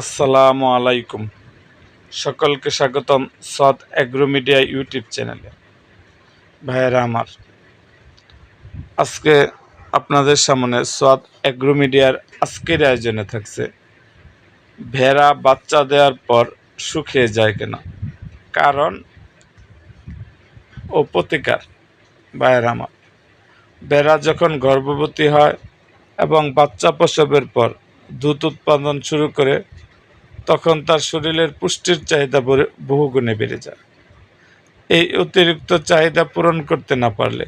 আসসালামু আলাইকুম। সকলকে স্বাগতম সৎ অ্যাগ্রো মিডিয়া ইউটিউব চ্যানেলে। ভাইয়েরা আমার, আজকে আপনাদের সামনে সৎ অ্যাগ্রো মিডিয়ার আজকের আয়োজনে থাকছে, ভেড়া বাচ্চা দেওয়ার পর শুকিয়ে যায় কেন। কারণ ও প্রতিকার, ভাইয়েরা আমার। ভেড়া যখন গর্ভবতী হয় এবং বাচ্চা প্রসবের পর দুধ উৎপাদন শুরু করে তখন তার শরীরের পুষ্টির চাহিদা বহুগুণে বেড়ে যায়। এই অতিরিক্ত চাহিদা পূরণ করতে না পারলে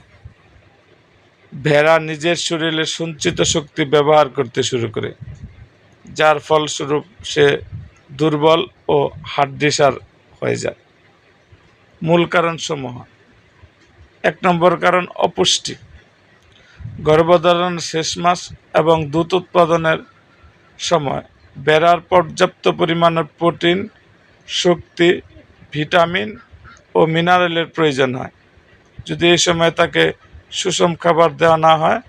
ভেড়া নিজের শরীরে সঞ্চিত শক্তি ব্যবহার করতে শুরু করে, যার ফলস্বরূপ সে দুর্বল ও হাড্ডিসার হয়ে যায়। মূল কারণসমূহ। এক নম্বর কারণ অপুষ্টি। গর্ভধারণ শেষ মাস এবং দুধ উৎপাদনের সময়। বেড়ার পর্যাপ্ত পরিমাণের প্রোটিন, শক্তি, ভিটামিন ও মিনারেলের প্রয়োজন হয়। যদি এই সময় তাকে সুষম খাবার দেওয়া না হয়,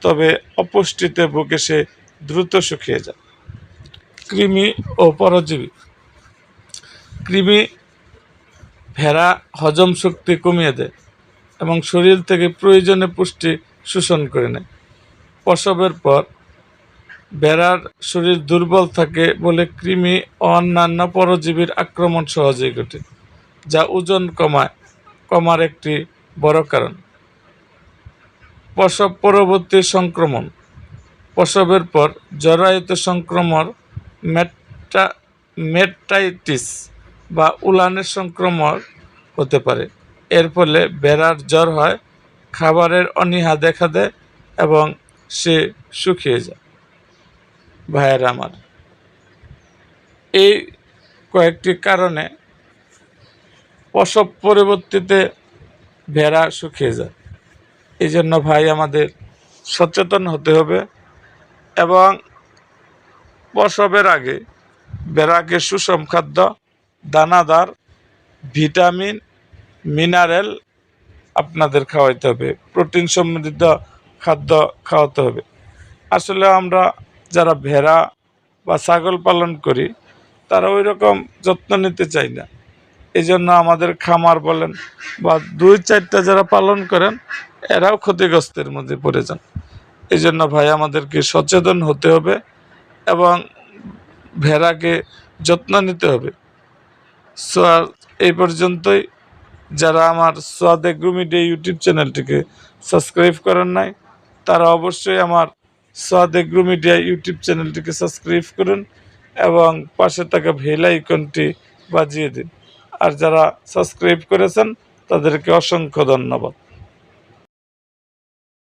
তবে অপুষ্টিতে বুকে সে দ্রুত শুকিয়ে যায়। কৃমি ও পরজীবী। কৃমি ভেড়া হজম শক্তি কমিয়ে দেয় এবং শরীর থেকে প্রয়োজনে পুষ্টি শোষণ করে নেয়। প্রসবের পর বেড়ার শরীর দুর্বল থাকে বলে কৃমি ও অন্যান্য পরজীবীর আক্রমণ সহজেই ঘটে, যা ওজন কমায়, কমার একটি বড় কারণ। প্রসব পরবর্তী সংক্রমণ। প্রসবের পর জরায়ুতে সংক্রমণ, মেটা, মেটাইটিস বা উলানের সংক্রমণ হতে পারে। এর ফলে বেড়ার জ্বর হয়, খাবারের অনীহা দেখা দেয় এবং সে শুকিয়ে যায়। ভাইয়ের আমার। এই কয়েকটি কারণে প্রসব পরবর্তীতে ভেড়া শুকিয়ে যায়। এই জন্য ভাই আমাদের সচেতন হতে হবে এবং প্রসবের আগে ভেড়াকে সুষম খাদ্য, দানাদার, ভিটামিন, মিনারেল আপনাদের খাওয়াইতে হবে। প্রোটিন সমৃদ্ধ খাদ্য খাওয়াতে হবে। আসলে আমরা যারা ভেড়া বা ছাগল পালন করি, তারা ওই রকম যত্ন নিতে চাই না। এই জন্য আমাদের খামার বলেন বা দুই চারটা যারা পালন করেন, এরাও ক্ষতিগ্রস্তের মধ্যে পড়ে যান। এই জন্য ভাই, আমাদেরকে সচেতন হতে হবে এবং ভেড়াকে যত্ন নিতে হবে। সো আর এই পর্যন্তই। যারা আমার সোয়াদ এগ্রো মিডিয়া ইউটিউব চ্যানেলটিকে সাবস্ক্রাইব করেন নাই, তারা অবশ্যই আমার সোয়াদ এগ্রো মিডিয়া ইউটিউব চ্যানেলটিকে সাবস্ক্রাইব করুন এবং পাশে থাকা ভেল আইকনটি বাজিয়ে দিন। আর যারা সাবস্ক্রাইব করেছেন, তাদেরকে অসংখ্য ধন্যবাদ।